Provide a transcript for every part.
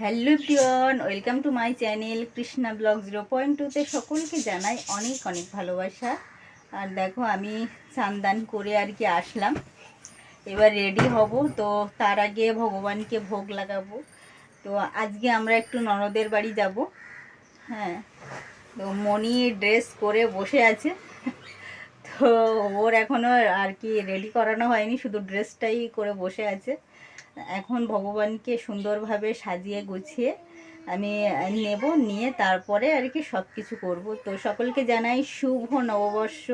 Hello peon welcome to my channel Krishna blog zero point টুতে সকলকে জানাই অনেক অনেক ভালোবাসা। আর দেখো, আমি স্নান করে আর কি আসলাম। এবার রেডি হব, তো তার আগে ভগবানকে ভোগ লাগাবো। তো আজকে আমরা একটু ননদের বাড়ি যাব। হ্যাঁ তো মনি ড্রেস করে বসে আছে। তো ওর এখনও আর কি রেডি করানো হয়নি, শুধু ড্রেসটাই করে বসে আছে। এখন ভগবানকে সুন্দরভাবে সাজিয়ে গুছিয়ে আমি নেব, নিয়ে তারপরে আর কি সব কিছু করব। তো সকলকে জানাই শুভ নববর্ষ,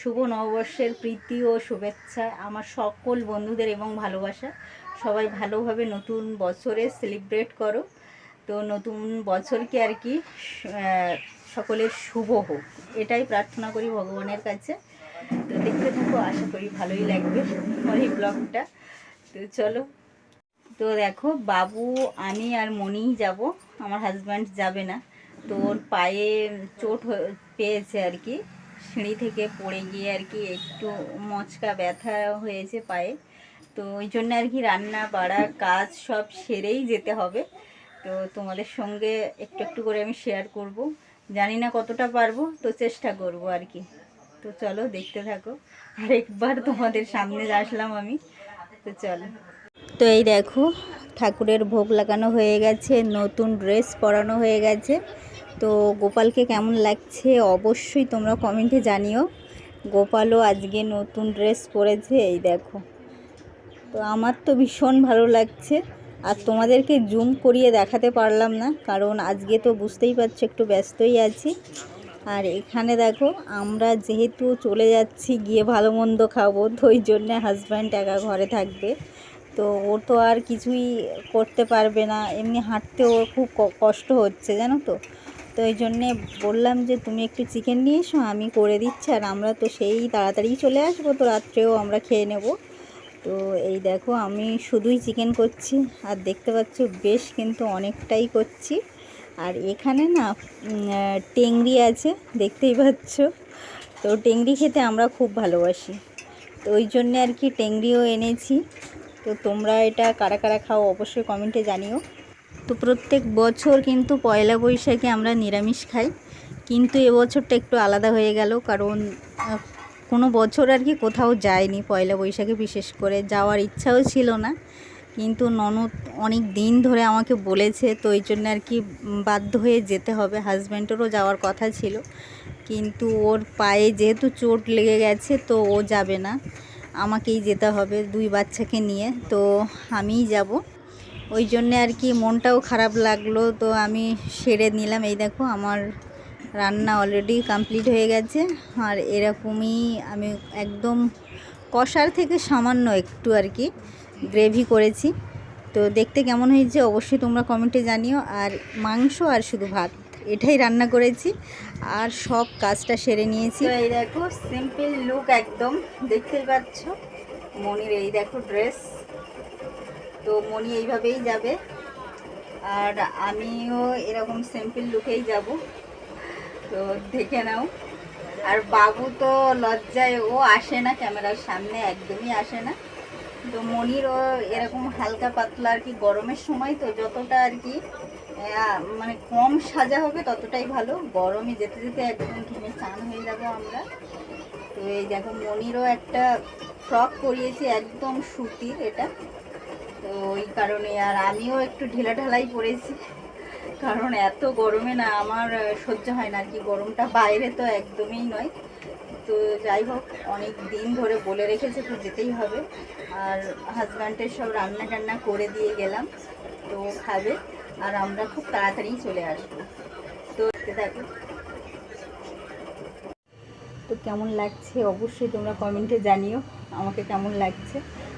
শুভ নববর্ষের প্রীতি ও শুভেচ্ছা আমার সকল বন্ধুদের এবং ভালোবাসা। সবাই ভালোভাবে নতুন বছরে সেলিব্রেট করো। তো নতুন বছরকে আর কি সকলের শুভ হোক। এটাই প্রার্থনা করি ভগবানের কাছে। তো দেখতে থাকো, আশা করি ভালোই লাগবে এই ব্লগটা তো চলো। তো দেখো বাবু, আমি আর মনি যাব। আমার হাজব্যান্ড যাবে না। তো ওর পায়ে চোট পেয়েছে আর কি। সিঁড়ি থেকে পড়ে গিয়ে আর কি একটু মচকা ব্যথা হয়েছে পায়ে। তো ওই জন্য আর কি রান্না, বাড়া, কাজ সব সেরেই যেতে হবে। তো তোমাদের সঙ্গে একটু একটু করে আমি শেয়ার করব। জানি না কতটা পারব, তো চেষ্টা করব আর কি। তো চলো দেখতে থাকো। আরেকবার তোমাদের সামনে আসলাম আমি। তো চলো। তো এই দেখো, ঠাকুরের ভোগ লাগানো হয়ে গেছে, নতুন ড্রেস পরানো হয়ে গেছে। তো গোপালকে কেমন লাগছে অবশ্যই তোমরা কমেন্টে জানিও। গোপালও আজকে নতুন ড্রেস পরেছে, এই দেখো। তো আমার তো ভীষণ ভালো লাগছে। আর তোমাদেরকে জুম করিয়ে দেখাতে পারলাম না, কারণ আজকে তো বুঝতেই পারছ একটু ব্যস্তই আছি। আর এখানে দেখো, আমরা যেহেতু চলে যাচ্ছি গিয়ে ভালো মন্দ খাব, তো ওই জন্যে হাজব্যান্ড একা ঘরে থাকবে। তো ও তো আর কিছুই করতে পারবে না। এমনি হাঁটতে ওর খুব কষ্ট হচ্ছে, জানো তো? তো এই জন্যে বললাম যে, তুমি একটু চিকেন নিয়ে এসো, আমি করে দিচ্ছি, আর আমরা তো সেই তাড়াতাড়ি চলে আসব, তো রাত্রেও আমরা খেয়ে নেব। তো এই দেখো, আমি শুধুই চিকেন করছি, আর দেখতে পাচ্ছ বেশ কিন্তু অনেকটাই করছি। আর এখানে না টেংরি আছে, দেখতেই পাচ্ছ। তো টেংরি খেতে আমরা খুব ভালোবাসি। তো ওই জন্যে আর কি টেংরিও এনেছি। তো তোমরা এটা কারা কারা খাও অবশ্যই কমেন্টে জানিও। তো প্রত্যেক বছর কিন্তু পয়লা বৈশাখে আমরা নিরামিষ খাই। কিন্তু এবছরটা একটু আলাদা হয়ে গেল কারণ কোনো বছর আর কি কোথাও যায়নি পয়লা বৈশাখে বিশেষ করে, যাওয়ার ইচ্ছাও ছিল না। কিন্তু ননদ অনেক দিন ধরে আমাকে বলেছে, তো এই জন্য আর কি বাধ্য হয়ে যেতে হবে। হাজব্যান্ডেরও যাওয়ার কথা ছিল। কিন্তু ওর পায়ে যেহেতু চোট লেগে গেছে, তো ও যাবে না। আমাকেই যেতে হবে দুই বাচ্চাকে নিয়ে, তো আমিই যাব। ওই জন্যে আর কি মনটাও খারাপ লাগল, তো আমি সেরে নিলাম। এই দেখো আমার রান্না অলরেডি কমপ্লিট হয়ে গেছে। আর এরকমই আমি একদম কষার থেকে সামান্য একটু আর কি গ্রেভি করেছি। তো দেখতে কেমন হয়েছে অবশ্যই তোমরা কমেন্টে জানিও। আর মাংস আর শুধু ভাত। এটাই রান্না করেছি আর সব কাজটা সেরে নিয়েছি। এই দেখো সিম্পল লুক একদম, দেখতেই পাচ্ছ? মনির এই দেখো ড্রেস তো মনি এইভাবেই যাবে। আর আমিও এরকম সিম্পল লুকেই যাব। তো দেখে নাও। আর বাবু তো লজ্জায়, ও আসে না ক্যামেরার সামনে, একদমই আসে না। তো মনিরও এরকম হালকা পাতলা আর কি গরমের সময়, তো যতটা আর কি মানে কম সাজা হবে ততটাই ভালো। গরমে যেতে যেতে একদম ঘেমে চান হয়ে যাব আমরা। তো এই দেখো মনিরও একটা ফ্রক করিয়েছি একদম সুতির এটা। তো ওই কারণে আর আমিও একটু ঢিলা ঢালাই পরেছি। কারণ এত গরমে না আমার সহ্য হয় না আর কি। গরমটা বাইরে তো একদমই নয়। তো যাই হোক, অনেক দিন ধরে বলে রেখেছে তো যেতেই হবে। আর হাজব্যান্ডের সব রান্না টান্না করে দিয়ে গেলাম। তো খাবে। আর আমরা খুব তাড়াতাড়ি চলে আসব। তো থাকো তো কেমন লাগছে? অবশ্যই তোমরা কমেন্টে জানিও আমাকে কেমন লাগছে।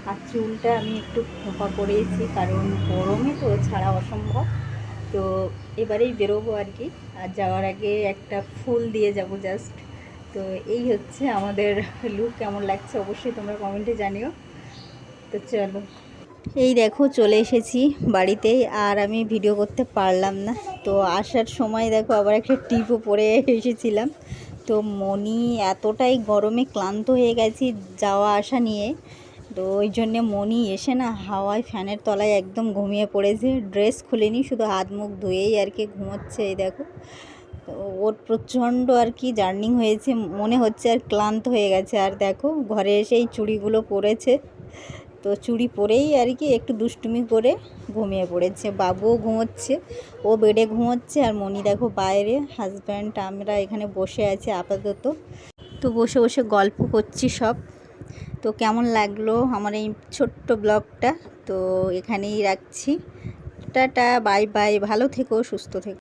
আর চুলটা আমি একটু খোপা করেছি, কারণ গরমে তো ছাড়া অসম্ভব। তো এবারেই বেরোবো আর কি। আর যাওয়ার আগে একটা ফুল দিয়ে যাব জাস্ট তো এই হচ্ছে আমাদের লুক কেমন লাগছে অবশ্যই তোমরা কমেন্টে জানিও। তো চলো। এই দেখো চলে এসেছি বাড়িতেই আর আমি ভিডিও করতে পারলাম না। তো আসার সময় দেখো আবার একটা টিপও পরে এসেছিলাম। তো মনি এতটাই গরমে ক্লান্ত হয়ে গেছি যাওয়া আসা নিয়ে। তো ওই জন্যে মনি এসে না হাওয়ায় ফ্যানের তলায় একদম ঘুমিয়ে পড়েছে। ড্রেস খুলেনি, শুধু হাত মুখ ধুয়েই আর কি ঘুমোচ্ছে এই দেখো। ওর প্রচণ্ড আর কি জার্নিং হয়েছে, মনে হচ্ছে আর ক্লান্ত হয়ে গেছে। আর দেখো ঘরে এসে এই চুড়িগুলো পরেছে। তো চুড়ি পরেই আর কি একটু দুষ্টুমি করে ঘুমিয়ে পড়েছে। বাবুও ঘুমোচ্ছে, ও বেডে ঘুমোচ্ছে আর মনি দেখো বাইরে হাজব্যান্ড আমরা এখানে বসে আছি আপাতত। তো বসে বসে গল্প করছি সব। তো কেমন লাগল আমার এই ছোট্ট ব্লগটা? তো এখানেই রাখছি। টাটা, বাই বাই, ভালো থেকো, সুস্থ থেকো।